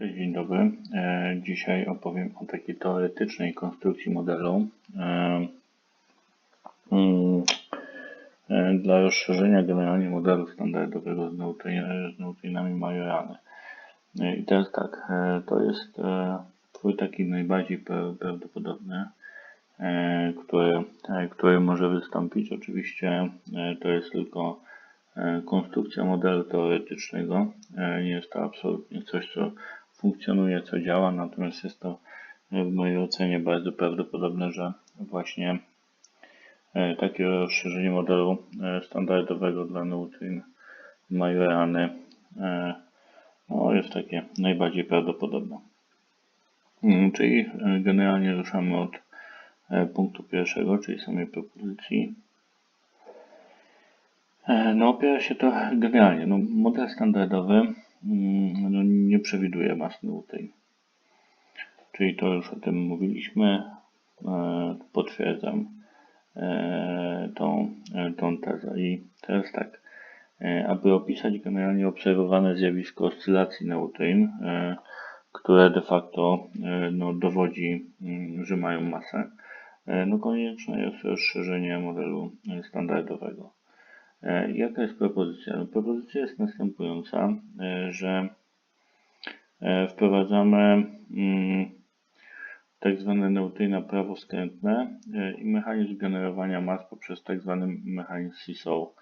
Cześć, dzień dobry. E, Dzisiaj opowiem o takiej teoretycznej konstrukcji modelu e, mm, e, dla rozszerzenia generalnie modelu standardowego z, neutry- z neutrinami Majorany. I teraz tak, to jest twój taki najbardziej pra- prawdopodobny, który, który może wystąpić. Oczywiście to jest tylko konstrukcja modelu teoretycznego. Nie jest to absolutnie coś, co funkcjonuje, co działa, natomiast jest to e, w mojej ocenie bardzo prawdopodobne, że właśnie e, takie rozszerzenie modelu e, standardowego dla neutrin Majorany e, no, jest takie najbardziej prawdopodobne. Mm, Czyli generalnie ruszamy od punktu pierwszego, czyli samej propozycji. No opiera się to generalnie. No, model standardowy no, nie przewiduje mas nutej. Czyli to już o tym mówiliśmy. E, Potwierdzam e, tą, e, tą tezę. I teraz tak, aby opisać generalnie obserwowane zjawisko oscylacji neutrin, które de facto no, dowodzi, mm, że mają masę, no konieczne jest rozszerzenie modelu standardowego. E, Jaka jest propozycja? No, propozycja jest następująca, e, że e, wprowadzamy mm, tak zwane neutryna prawoskrętne i mechanizm generowania mas poprzez tak zwany mechanizm CISO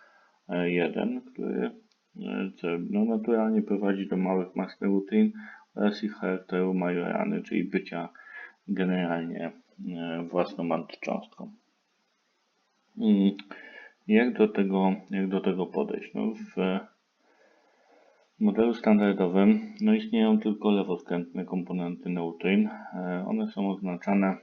1, który no, naturalnie prowadzi do małych mas neutrin oraz ich charakteru majorany, czyli bycia generalnie własną antycząstką. Jak do tego, jak do tego podejść? No, w modelu standardowym no, istnieją tylko lewoskrętne komponenty neutrin. E, One są oznaczane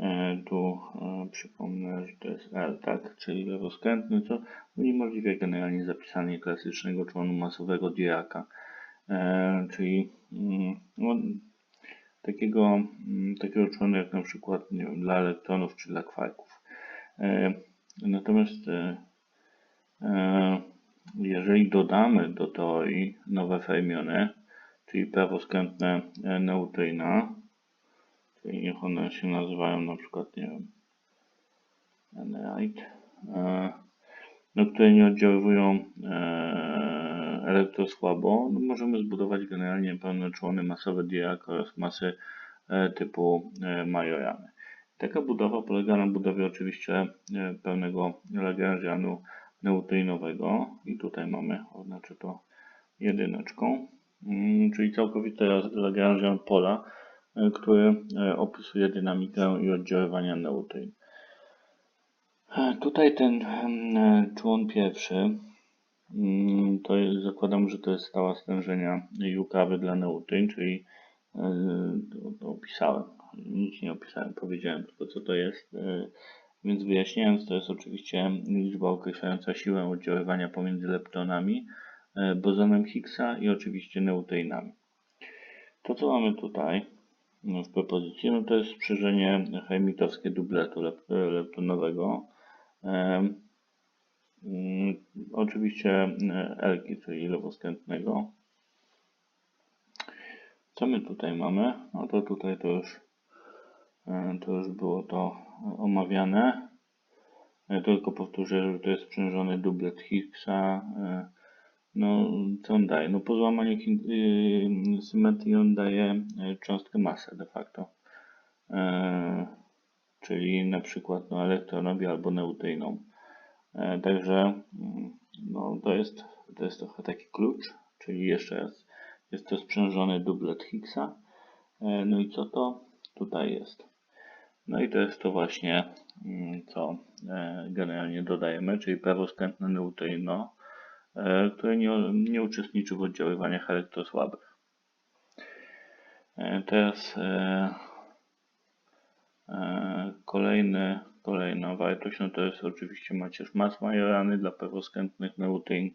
e, tu e, przypomnę, że to jest L, tak, czyli lewoskrętny, co uniemożliwia generalnie zapisanie klasycznego członu masowego Diraka, e, czyli mm, no, takiego, mm, takiego członu jak na przykład wiem, dla elektronów czy dla kwarków. Natomiast e, e, jeżeli dodamy do teorii nowe fermiony, czyli prawoskrętne neutryna, czyli niech one się nazywają na przykład, nie wiem, Enerite, e, no, które nie oddziaływują elektrosłabo, no, możemy zbudować generalnie pełne człony masowe Dirac oraz masy typu Majorany. Taka budowa polega na budowie oczywiście e, pełnego Lagrangianu neutrinowego i tutaj mamy, oznaczę to jedyneczką, mm, czyli całkowity Lagrangian pola, e, który e, opisuje dynamikę i oddziaływania neutrin. Tutaj ten mm, człon pierwszy, mm, to jest, zakładam, że to jest stała stężenia jukawy dla neutrin, czyli to opisałem, nic nie opisałem, powiedziałem tylko co to jest. e, Więc wyjaśniając, to jest oczywiście liczba określająca siłę oddziaływania pomiędzy leptonami, e, bozonem Higgsa i oczywiście neutrinami. To, co mamy tutaj no, w propozycji, no to jest sprzężenie hermitowskie dubletu lep- leptonowego. Mm, Oczywiście e, Elki, czyli lewoskrętnego. Co my tutaj mamy? No to tutaj to już, e, to już było to omawiane. E, Tylko powtórzę, że to jest sprzężony dublet Higgsa. E, No, co on daje? No, po złamaniu y, symetrii on daje e, cząstkę masę de facto. E, Czyli na przykład no, elektronowi albo neutrynom. E, Także mm, no, to, jest, to jest trochę taki klucz, czyli jeszcze raz jest to sprzężony dublet Higgsa. E, No i co to tutaj jest? No i to jest to właśnie, mm, co e, generalnie dodajemy, czyli prawoskrętne neutrino, e, które nie, nie uczestniczy w oddziaływaniach elektrosłabych. E, Teraz kolejny, kolejna wartość, no to jest oczywiście macierz mas majorany dla prawoskrętnych neutrin.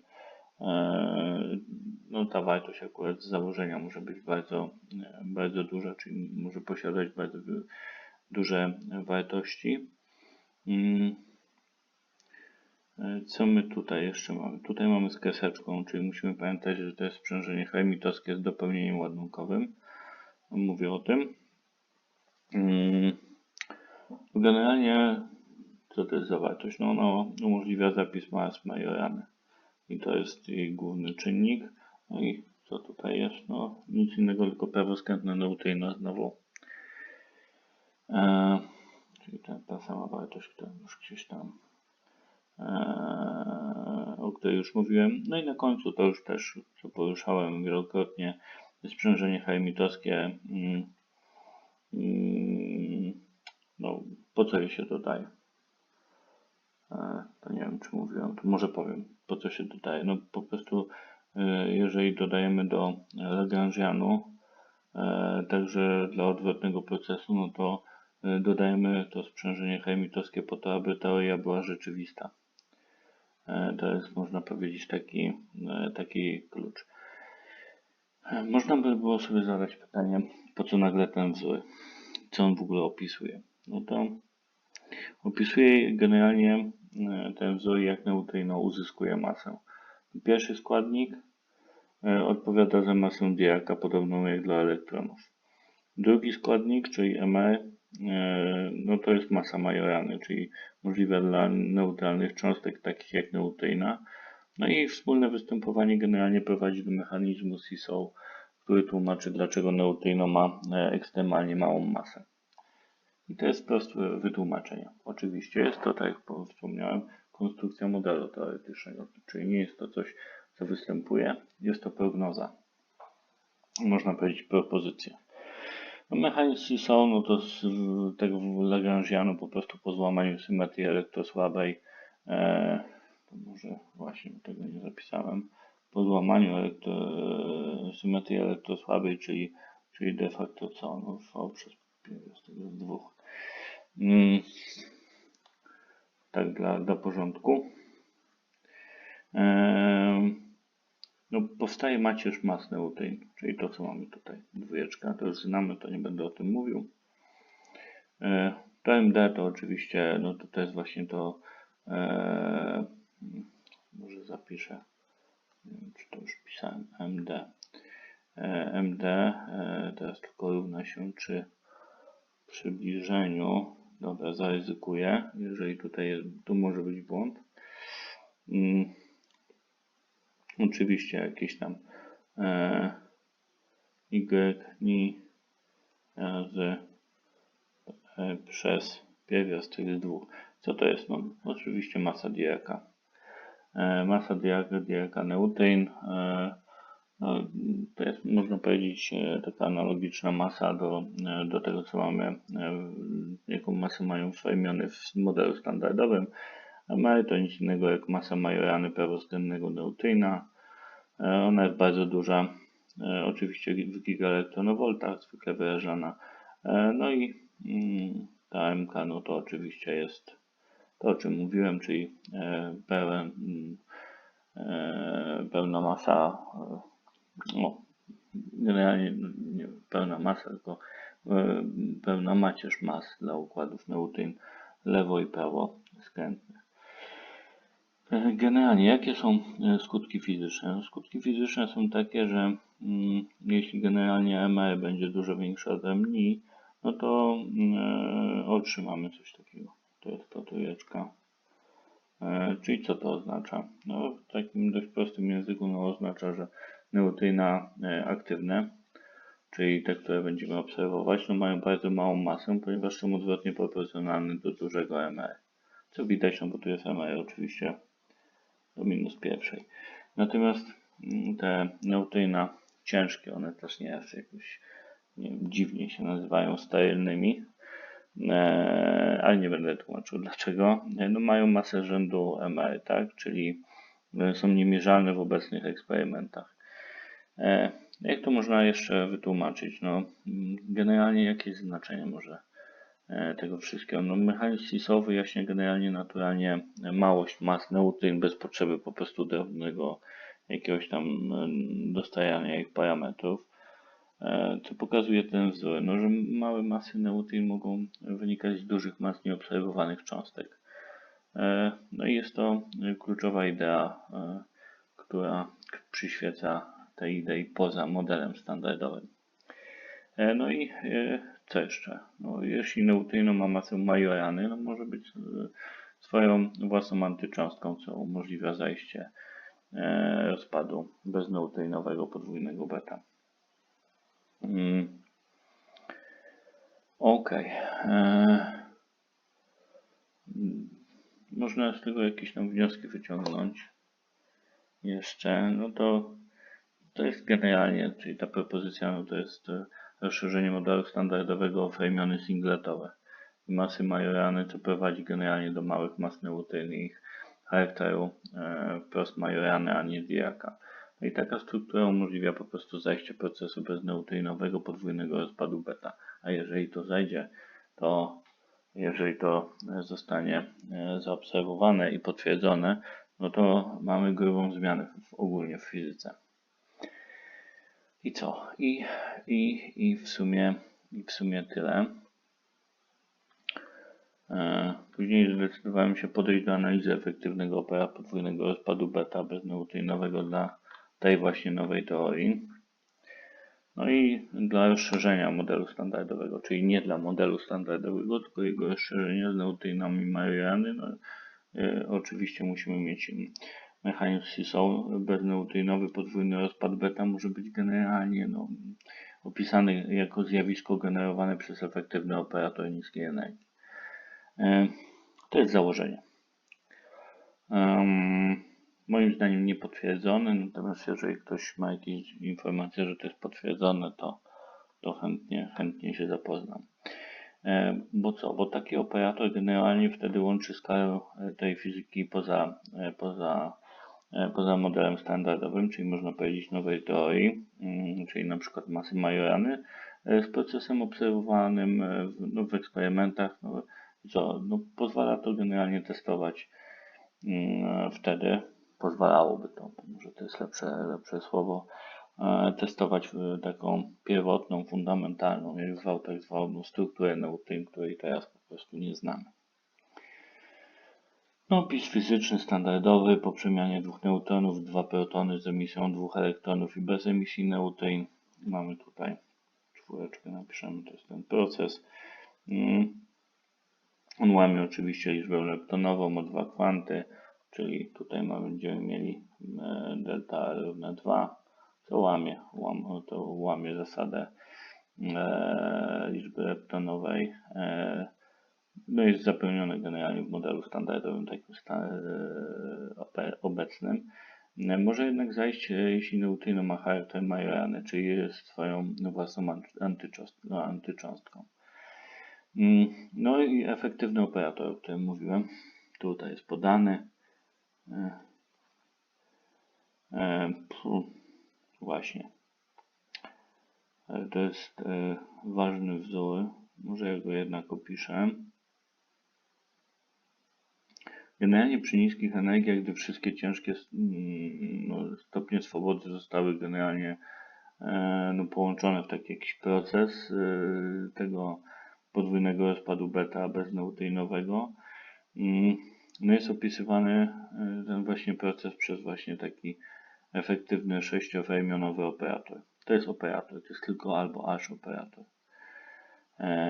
No ta wartość akurat z założenia może być bardzo, bardzo duża, czyli może posiadać bardzo duże wartości. Mm. E, Co my tutaj jeszcze mamy? Tutaj mamy z kreseczką, czyli musimy pamiętać, że to jest sprzężenie hermitowskie z dopełnieniem ładunkowym. Mówię o tym. Mm, Generalnie, co to jest za wartość? No, ona umożliwia zapis mas majorany. I to jest jej główny czynnik. No i co tutaj jest? No, nic innego, tylko prawoskrętne neutrino znowu. E, czyli ta, ta sama wartość, która już gdzieś tam Eee, o której już mówiłem. No i na końcu to już też, co poruszałem wielokrotnie, sprzężenie hermitowskie. mm, mm, No, po co je się dodaje? Eee, To nie wiem, czy mówiłem, to może powiem, po co się dodaje. No po prostu, e, jeżeli dodajemy do Lagrangianu, e, także dla odwrotnego procesu, no to e, dodajemy to sprzężenie hermitowskie po to, aby teoria była rzeczywista. E, To jest, można powiedzieć, taki, e, taki klucz. Można by było sobie zadać pytanie, po co nagle ten wzór? Co on w ogóle opisuje? No to opisuje generalnie ten wzór, jak neutrino uzyskuje masę. Pierwszy składnik odpowiada za masę Diraca, podobną jak dla elektronów. Drugi składnik, czyli Mr, no to jest masa Majorany, czyli możliwa dla neutralnych cząstek takich jak neutrina. No i wspólne występowanie generalnie prowadzi do mechanizmu CISO, który tłumaczy, dlaczego neutrino ma e, ekstremalnie małą masę. I to jest proste wytłumaczenie. Oczywiście jest to, tak jak po- wspomniałem, konstrukcja modelu teoretycznego, czyli nie jest to coś, co występuje, jest to prognoza. Można powiedzieć propozycja. No, mechanizm CISO, no to z tego Lagrangianu po prostu po złamaniu symetrii elektrosłabej, e, to może właśnie tego nie zapisałem, po złamaniu elektro, e, symetrii elektrosłabej, czyli, czyli de facto co? No V przez pierwiastek z dwóch. Mm, tak dla, dla porządku. Em, no, powstaje macierz mas neutrin, czyli to, co mamy tutaj. Dwójeczka, to już znamy, to nie będę o tym mówił. E, PMD to oczywiście, no to, to jest właśnie to, e, może zapiszę, nie wiem, czy to już pisałem, MD. E, MD e, teraz tylko równa się przy przybliżeniu, dobra, zaryzykuję, jeżeli tutaj jest, tu może być błąd. Mm, oczywiście jakieś tam e, y ni razy e, przez pierwiastek z dwóch. Co to jest? No, oczywiście masa Diraca. E, masa Diraca, Diraca neutrin. E, no, to jest, można powiedzieć, e, taka analogiczna masa do, e, do tego, co mamy, e, jaką masę mają swoimiony w modelu standardowym. A mamy to nic innego jak masa Majorany prawostronnego neutrina. E, Ona jest bardzo duża, e, oczywiście w gigaelektronowoltach, zwykle wyrażana. E, No i mm, ta MK, no to oczywiście jest to, o czym mówiłem, czyli pełen, mm, pełna masa, no, generalnie nie pełna masa, tylko pełna macierz mas dla układów neutrin lewo i prawo skrętnych. E, Generalnie, jakie są e, skutki fizyczne? No, Skutki fizyczne są takie, że mm, jeśli generalnie MR będzie dużo większe od MNI, no to mm, otrzymamy coś takiego. To jest ta trójeczka. E, Czyli co to oznacza? No, w takim dość prostym języku no, oznacza, że neutryna e, aktywne, czyli te, które będziemy obserwować, no, mają bardzo małą masę, ponieważ są odwrotnie proporcjonalne do dużego MR. Co widać, no bo tu jest MR oczywiście do minus pierwszej. Natomiast mm, te neutryna ciężkie, one też nie jest jakoś nie wiem, dziwnie się nazywają sterylnymi, e, ale nie będę tłumaczył dlaczego. E, No, mają masę rzędu MR, tak? czyli e, są niemierzalne w obecnych eksperymentach. Jak to można jeszcze wytłumaczyć? No, mm, generalnie jakieś znaczenie może tego wszystkiego? No, mechanizm CISO wyjaśnia generalnie naturalnie małość mas neutryn bez potrzeby po prostu drobnego jakiegoś tam e, dostajania ich parametrów. E, Co pokazuje ten wzór? No, że małe masy neutrin mogą wynikać z dużych mas nieobserwowanych cząstek. E, No i jest to e, kluczowa idea, e, która przyświeca tej idei poza modelem standardowym. E, No i e, co jeszcze? No, jeśli neutrino ma masę Majorany, no może być e, swoją własną antycząstką, co umożliwia zajście e, rozpadu bezneutrinowego podwójnego beta. Mm. Okej. E, Można z tego jakieś tam wnioski wyciągnąć. Jeszcze, no to to jest generalnie, czyli ta propozycja, no to jest rozszerzenie modelu standardowego o framiony singletowe. Masy majorany, co prowadzi generalnie do małych mas neutryny i ich charakteru e, wprost majorany, a nie Diraca. No i taka struktura umożliwia po prostu zajście procesu bezneutrinowego podwójnego rozpadu beta. A jeżeli to zajdzie, to jeżeli to zostanie e, zaobserwowane i potwierdzone, no to mamy grubą zmianę w, ogólnie w fizyce. I co? I, i, i, w, sumie, I w sumie tyle. E, Później zdecydowałem się podejść do analizy efektywnego opera podwójnego rozpadu beta bezneutrinowego dla tej właśnie nowej teorii. No i dla rozszerzenia modelu standardowego, czyli nie dla modelu standardowego, tylko jego rozszerzenia z neutrinami Mariany. No, e, oczywiście musimy mieć mechanizm CISO, bezneutrinowy podwójny rozpad beta może być generalnie no, opisany jako zjawisko generowane przez efektywny operator niskiej energii. E, To jest założenie. Moim zdaniem niepotwierdzone, natomiast jeżeli ktoś ma jakieś informacje, że to jest potwierdzone, to, to chętnie, chętnie się zapoznam. E, Bo co? Bo taki operator generalnie wtedy łączy skalę tej fizyki poza, e, poza, poza modelem standardowym, czyli można powiedzieć nowej teorii, mm, czyli na przykład masy Majorany, e, z procesem obserwowanym e, w, no, w eksperymentach. No, co? No, pozwala to generalnie testować mm, wtedy, pozwalałoby to, może to jest lepsze, lepsze słowo, e, testować e, taką pierwotną, fundamentalną, jak zwał tak zwaną strukturę której teraz po prostu nie znamy. No, opis fizyczny standardowy po przemianie dwóch neutronów dwa protony z emisją dwóch elektronów i bez emisji neutryn. Mamy tutaj czwóreczkę, napiszemy, to jest ten proces. Mm. On łamie oczywiście liczbę leptonową o dwa kwanty, czyli tutaj będziemy mieli e, delta równe 2, co łamie, łam, to łamie zasadę e, liczby leptonowej. No jest zapełnione generalnie w modelu standardowym takim e, obecnym. E, Może jednak zajść, e, jeśli neutrino ma charakter Majorany, czyli jest swoją własną no, antycząstką. Mm, No i efektywny operator, o którym mówiłem, tutaj jest podany. Właśnie. To jest ważny wzór. Może ja go jednak opiszę. Generalnie przy niskich energiach, gdy wszystkie ciężkie mm, no, stopnie swobody zostały generalnie e, no, połączone w taki jakiś proces e, tego podwójnego rozpadu beta bezneutrinowego, mm, no jest opisywany e, ten właśnie proces przez właśnie taki efektywny sześciofermionowy operator. To jest operator, to jest tylko albo aż operator.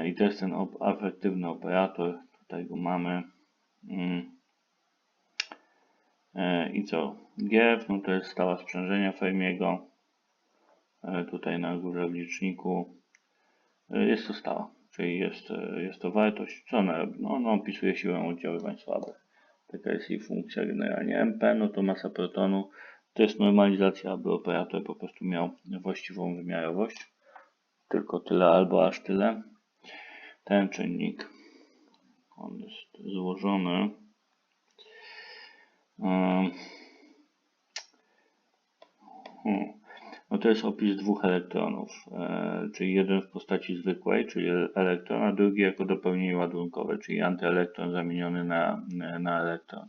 I to jest ten efektywny operator, tutaj go mamy. E, I co? GF, no to jest stała sprzężenia Fermiego. E, tutaj na górze w liczniku. E, Jest to stała, czyli jest, jest to wartość. Co ona robi? No, ona opisuje siłę oddziaływań słabych. Taka jest jej funkcja generalnie. MP, no to masa protonu. To jest normalizacja, aby operator po prostu miał właściwą wymiarowość. Tylko tyle albo aż tyle. Ten czynnik, on jest złożony. Hmm. No to jest opis dwóch elektronów, e, czyli jeden w postaci zwykłej, czyli elektron, a drugi jako dopełnienie ładunkowe, czyli antyelektron zamieniony na, na elektron.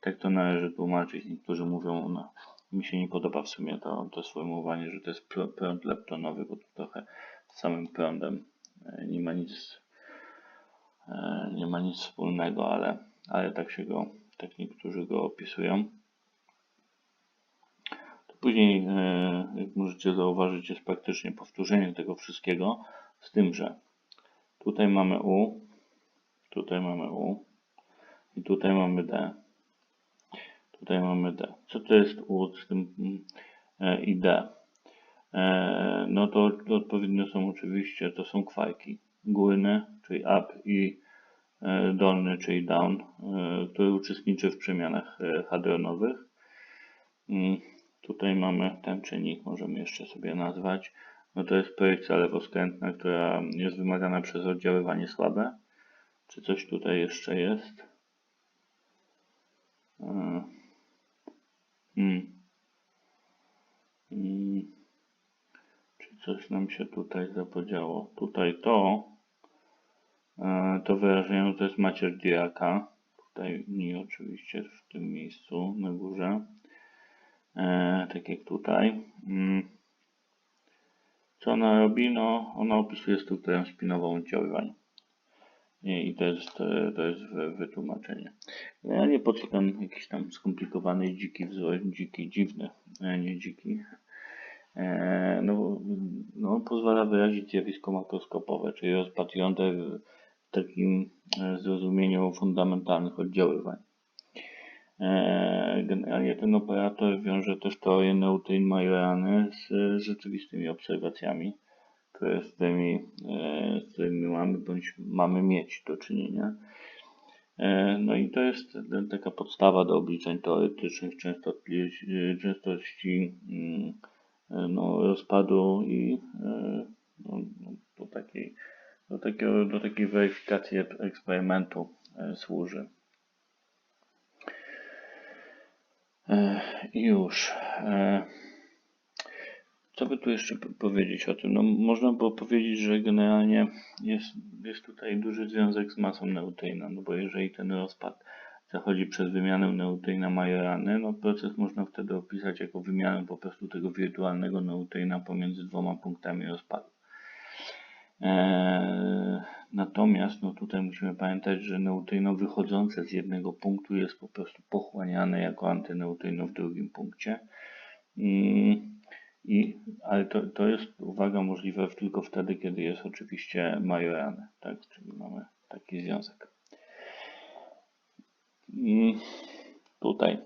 Tak to należy tłumaczyć. Niektórzy mówią, no, mi się nie podoba w sumie to, to sformułowanie, że to jest pr- prąd leptonowy, bo to trochę z samym prądem e, nie ma nic, e, nie ma nic wspólnego, ale ale tak się go, tak niektórzy go opisują. To później, e, jak możecie zauważyć, jest praktycznie powtórzenie tego wszystkiego, z tym, że tutaj mamy U, tutaj mamy U i tutaj mamy D. Tutaj mamy D. Co to jest U z tym e, i D? E, no to, odpowiednio są oczywiście, to są kwajki. Górny, czyli up i dolny, czyli down, e, który uczestniczy w przemianach e, hadronowych. Mm, Tutaj mamy ten czynnik, możemy jeszcze sobie nazwać. No to jest projekcja lewoskrętna, która jest wymagana przez oddziaływanie słabe. Czy coś tutaj jeszcze jest? E, Hmm. Hmm. Czy coś nam się tutaj zapodziało? Tutaj to, e, to wyrażenie to jest macierz Diraca. Tutaj nie oczywiście w tym miejscu na górze. E, tak jak tutaj. Mm. Co ona robi? No, ona opisuje strukturę spinową oddziaływań. I i to jest, e, to jest wy- wytłumaczenie. Ja nie po co tam jakiś tam skomplikowany, dziki wzór, dziki, dziwny, e, nie dziki. No, no, pozwala wyrazić zjawisko makroskopowe, czyli w takim e, zrozumieniu fundamentalnych oddziaływań. E, Generalnie ten operator wiąże też teorię neutrin Majorany z e, rzeczywistymi obserwacjami, które z tymi, z którymi mamy bądź mamy mieć do czynienia. No i to jest taka podstawa do obliczeń teoretycznych częstości mm, no, rozpadu i no, no, do, takiej, do, takiego, do takiej weryfikacji ek- eksperymentu e, służy. E, już. E, Co by tu jeszcze powiedzieć o tym? No, można było powiedzieć, że generalnie jest, jest tutaj duży związek z masą neutryna, no bo jeżeli ten rozpad zachodzi przez wymianę neutryna Majorany, no proces można wtedy opisać jako wymianę po prostu tego wirtualnego neutryna pomiędzy dwoma punktami rozpadu. Eee, natomiast no tutaj musimy pamiętać, że neutryno wychodzące z jednego punktu jest po prostu pochłaniane jako antyneutrino w drugim punkcie. Mm, I, ale to, to jest, uwaga, możliwe tylko wtedy, kiedy jest oczywiście majorane, tak? Czyli mamy taki związek. I tutaj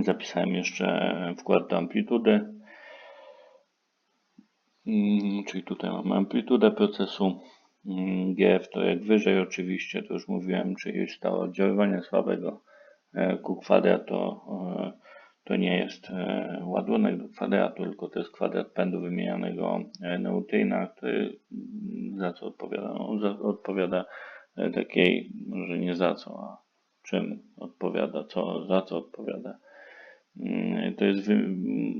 zapisałem jeszcze wkład do amplitudy. Mm, Czyli tutaj mamy amplitudę procesu. Mm, GF to jak wyżej oczywiście, to już mówiłem, czyli stałe oddziaływanie słabego. E, Q kwadrat to, e, to nie jest e, ładunek do kwadratu, tylko to jest kwadrat pędu wymienianego e, neutryna, który mm, za co odpowiada? No, za, odpowiada e, takiej, może nie za co, a czym odpowiada, co, za co odpowiada. Mm, To jest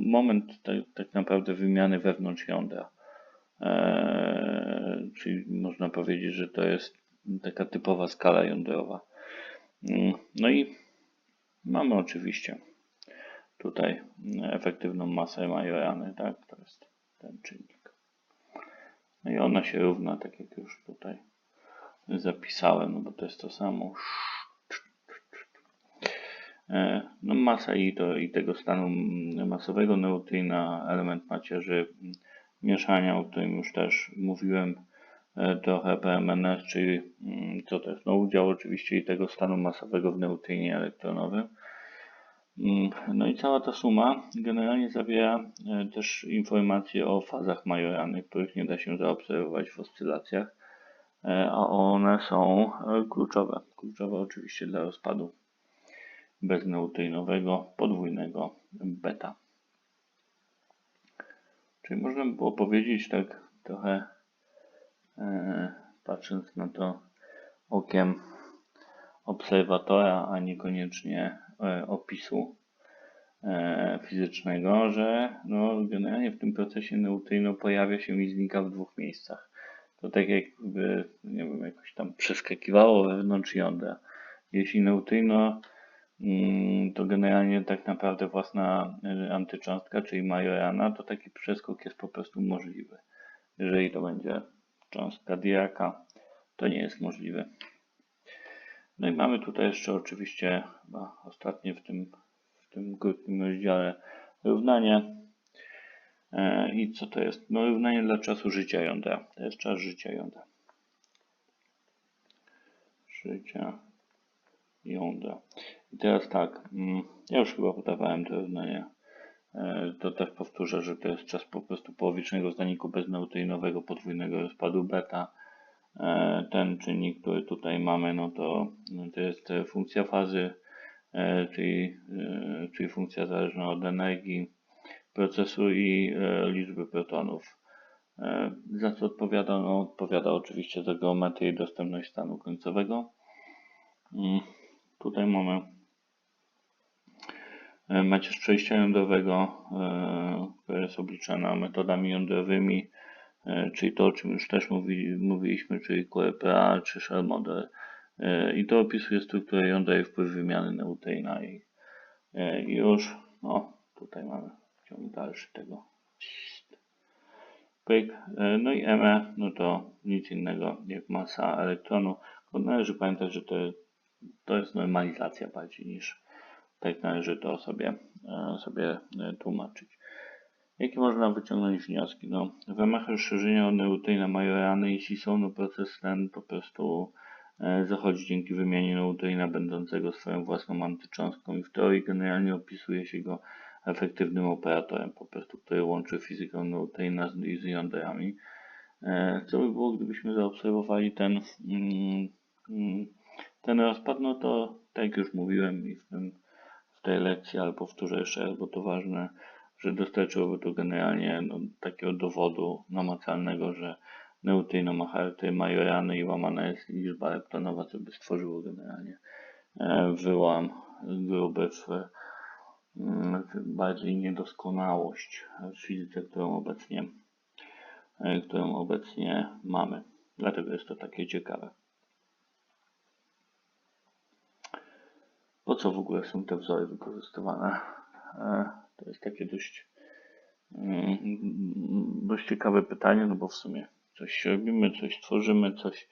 moment tak, tak naprawdę wymiany wewnątrz jądra. Eee, czyli można powiedzieć, że to jest taka typowa skala jądrowa. Mm, No i mamy oczywiście tutaj efektywną masę Majorany, tak? To jest ten czynnik. No i ona się równa, tak jak już tutaj zapisałem, no bo to jest to samo. E, No masa i, to, i tego stanu masowego neutrina, element macierzy mieszania, o którym już też mówiłem e, trochę PMNS, czyli mm, co to jest? No udział oczywiście i tego stanu masowego w neutrinie elektronowym. Mm, No i cała ta suma generalnie zawiera e, też informacje o fazach majorany, których nie da się zaobserwować w oscylacjach, a one są kluczowe. Kluczowe oczywiście dla rozpadu bezneutrinowego podwójnego beta. Czyli można by było powiedzieć tak trochę e, patrząc na to okiem obserwatora, a niekoniecznie e, opisu e, fizycznego, że no, generalnie w tym procesie neutrino pojawia się i znika w dwóch miejscach. To tak jakby, nie wiem, jakoś tam przeskakiwało wewnątrz jądra. Jeśli neutrino to generalnie tak naprawdę własna y, antycząstka, czyli majorana, to taki przeskok jest po prostu możliwy. Jeżeli to będzie cząstka Diraca, to nie jest możliwe. No i mamy tutaj jeszcze oczywiście chyba ostatnie w tym, w tym krótkim rozdziale równanie. E, I co to jest? No równanie dla czasu życia jądra. To jest czas życia jądra. Życia jądra. I teraz tak, mm, ja już chyba podawałem to równanie. To też powtórzę, że to jest czas po prostu połowicznego zaniku beznautrinowego podwójnego rozpadu beta. E, Ten czynnik, który tutaj mamy, no to, to jest e, funkcja fazy, e, czyli, czyli funkcja zależna od energii procesu i liczby protonów. Za co odpowiada? No, odpowiada oczywiście za geometrię i dostępność stanu końcowego. Mm, Tutaj mamy macierz przejścia jądrowego, e, która jest obliczana metodami jądrowymi, e, czyli to, o czym już też mówi, mówiliśmy, czyli QRPA czy Shell model. E, I to opisuje strukturę jądra i wpływ wymiany neutryna. I, e, już, no, tutaj mamy ciąg dalszy tego. E, No i ME, no to nic innego jak masa elektronu. Należy pamiętać, że to, to jest normalizacja bardziej niż tak należy to sobie, e, sobie e, tłumaczyć. Jakie można wyciągnąć wnioski? No, w ramach rozszerzenia o neutryna majorany, jeśli są, no proces ten po prostu e, zachodzi dzięki wymianie neutryna będącego swoją własną antycząstką i w teorii generalnie opisuje się go efektywnym operatorem, po prostu, który łączy fizykę neutryna z, z jądrami. Co by było, gdybyśmy zaobserwowali ten, mm, mm, ten rozpad? No to, tak jak już mówiłem i w, tym, tej lekcji, ale powtórzę jeszcze raz, bo to ważne, że dostarczyłoby to generalnie no, takiego dowodu namacalnego, że neutrino ma charakter majorany i łamana jest liczba leptonowa, co by stworzyło generalnie e, wyłam gruby w, mm, bardziej niedoskonałość w fizyce, którą obecnie, e, którą obecnie mamy. Dlatego jest to takie ciekawe. Po co w ogóle są te wzory wykorzystywane? E, To jest takie dość, mm, dość ciekawe pytanie, no bo w sumie coś robimy, coś tworzymy, coś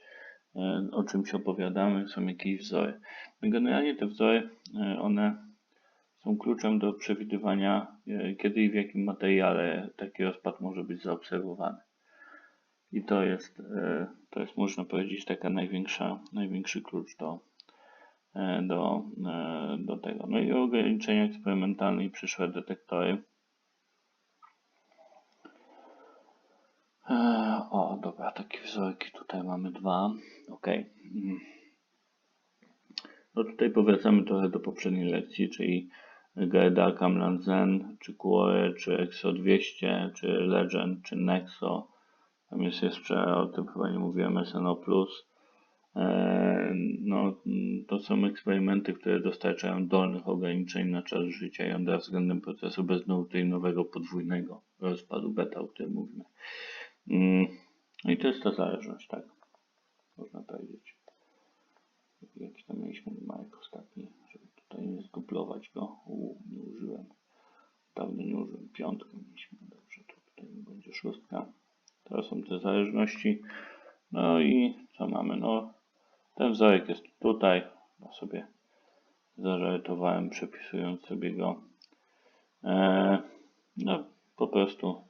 e, o czymś opowiadamy, są jakieś wzory. No generalnie te wzory, e, one są kluczem do przewidywania, kiedy i w jakim materiale taki rozpad może być zaobserwowany. I to jest, to jest można powiedzieć, taka największa, największy klucz do, do, e, do tego. No i ograniczenia eksperymentalne i przyszłe detektory. E, O, dobra, takie wzorki tutaj mamy dwa. Ok. No tutaj powracamy trochę do poprzedniej lekcji, czyli Gerda, Kamlan Zen, czy Quore, czy Exo 200, czy Legend, czy Nexo. Tam jest jeszcze, o tym chyba nie mówiłem, SNO+. E, No, mm, to są eksperymenty, które dostarczają dolnych ograniczeń na czas życia jądra względem procesu bezneutrinowego podwójnego rozpadu beta, o którym mówimy. Mm, No i to jest ta zależność, tak? Można powiedzieć. Jaki tam mieliśmy numerek ostatni, żeby tutaj nie zdublować go. U, nie użyłem. Dawno nie użyłem. Piątkę mieliśmy. Dobrze, to tutaj będzie szóstka. To są te zależności. No i co mamy? No, ten wzorek jest tutaj. Ja sobie zażartowałem, przepisując sobie go. E, no, po prostu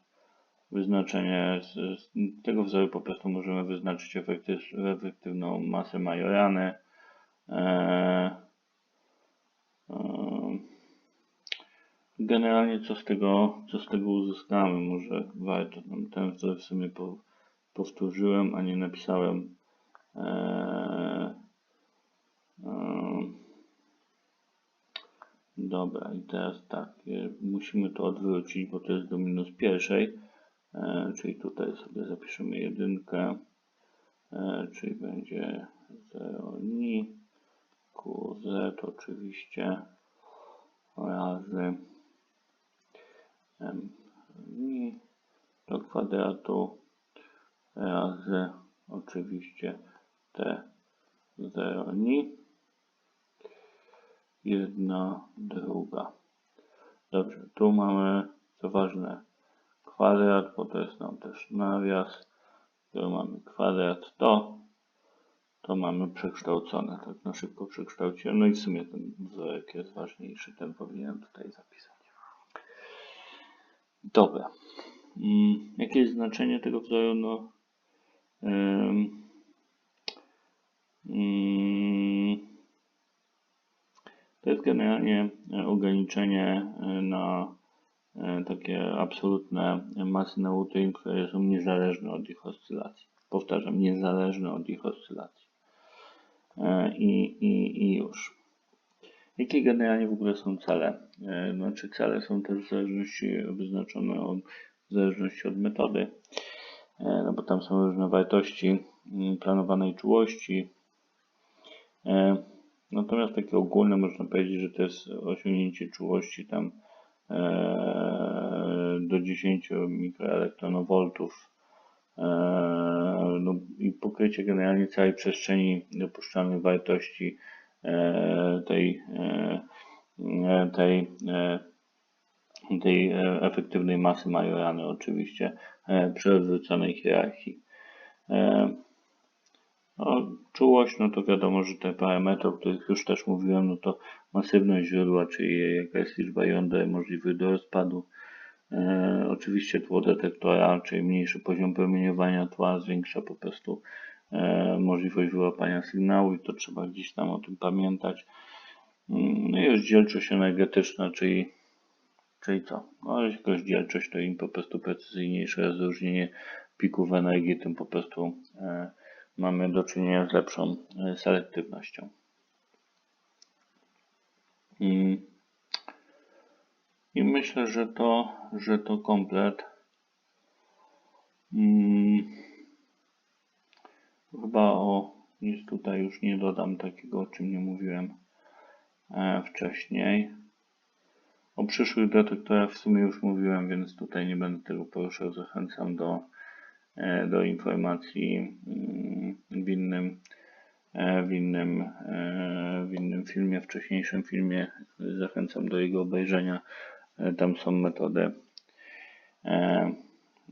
wyznaczenie z, z tego wzoru po prostu możemy wyznaczyć efekty, efektywną masę majorany. E, e, generalnie co z tego, co z tego uzyskamy? Może warto ten wzór w sumie po, powtórzyłem, a nie napisałem. E, e, dobra, i teraz tak, e, musimy to odwrócić, bo to jest do minus pierwszej, e, czyli tutaj sobie zapiszemy jedynkę, czyli będzie 0 ni, qz oczywiście razy m ni do kwadratu razy oczywiście t 0 ni jedna druga. Dobrze, tu mamy co ważne kwadrat, bo to jest nam też nawias, tu mamy kwadrat to, to mamy przekształcone, tak na szybko przekształciłem. No i w sumie ten wzorek jest ważniejszy, ten powinienem tutaj zapisać. Dobra. Mm, Jakie jest znaczenie tego wzoru? No, mm, to jest generalnie ograniczenie y, na y, takie absolutne masy neutrin, które są niezależne od ich oscylacji. Powtarzam, niezależne od ich oscylacji. I, i, i już. Jakie generalnie w ogóle są cele? E, Znaczy cele są też w zależności wyznaczone od, w zależności od metody, E, no bo tam są różne wartości mm, planowanej czułości. E, Natomiast takie ogólne można powiedzieć, że to jest osiągnięcie czułości tam e, do 10 mikroelektronowoltów e, no i pokrycie generalnie całej przestrzeni dopuszczalnej wartości tej, tej, tej efektywnej masy Majorany oczywiście przy odwróconej hierarchii. No, czułość, no to wiadomo, że te parametry, o których już też mówiłem, no to masywność źródła, czyli jaka jest liczba jąder możliwych do rozpadu. E, oczywiście tło detektora, czyli mniejszy poziom promieniowania tła zwiększa po prostu e, możliwość wyłapania sygnału i to trzeba gdzieś tam o tym pamiętać. Mm, No i rozdzielczość energetyczna, czyli, czyli co? No rozdzielczość to im po prostu precyzyjniejsze rozróżnienie pików energii, tym po prostu e, mamy do czynienia z lepszą e, selektywnością. Mm. I myślę, że to, że to komplet. Mm. Chyba o nic tutaj już nie dodam takiego, o czym nie mówiłem e, wcześniej. O przyszłych detektorach w sumie już mówiłem, więc tutaj nie będę tego poruszał. Zachęcam do, do informacji mm, w innym, e, w, innym, e, w innym filmie, wcześniejszym filmie. Zachęcam do jego obejrzenia. E, Tam są metody. e,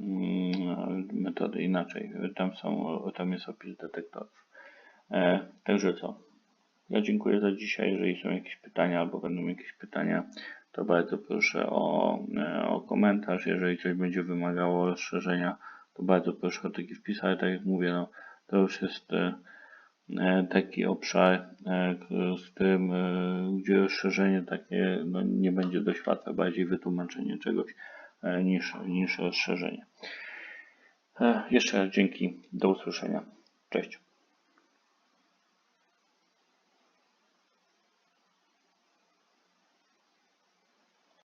mm, Metody inaczej. Tam są, tam jest opis detektorów. E, Także co? Ja dziękuję za dzisiaj. Jeżeli są jakieś pytania albo będą jakieś pytania, to bardzo proszę o, e, o komentarz. Jeżeli coś będzie wymagało rozszerzenia, to bardzo proszę o taki wpis, ale tak jak mówię, no, to już jest e, e, taki obszar, e, z którym, gdzie rozszerzenie takie no, nie będzie dość łatwe, bardziej wytłumaczenie czegoś niż, niż rozszerzenie. Jeszcze raz dzięki, do usłyszenia. Cześć.